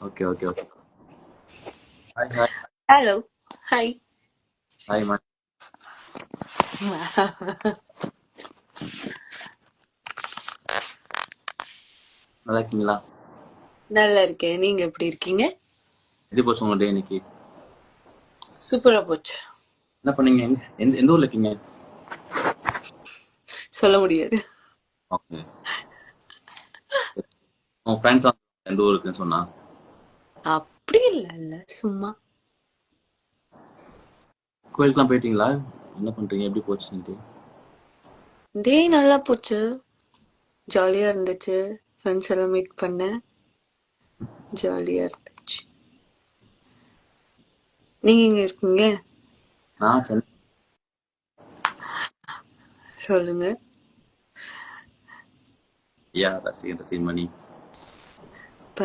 Okay okay okay hello hi hi மா நல்லா இருக்கீங்களா நல்லா இருக்கேன் நீங்க எப்படி இருக்கீங்க? எப்படி போச்சு உங்க டே இன்னைக்கு? சூப்பரா போச்சு. என்ன பண்ணீங்க? எந்த எந்த ஊர்ல இருக்கீங்க? சொல்ல முடியாது. ஓகே உங்க ஃப்ரெண்ட்ஸ் ஊர் இருக்குன்னு சொன்னா. அப்படி இல்ல இல்ல சும்மா. கோயிலுக்குலாம் போயிட்டீங்களா? என்ன பண்றீங்க? எப்படி போச்சு இன்னைக்கு? டே நல்லா போச்சு. ஜாலியா இருந்துச்சு. ஃப்ரெண்ட்ஸ் எல்லாம் மீட் பண்ணேன். ஜாலியா இருந்துச்சு. நீங்க எங்க இருக்கீங்க? நான் சென்னை. சொல்லுங்க. யா ரசிகன் ரசிகன் மணி.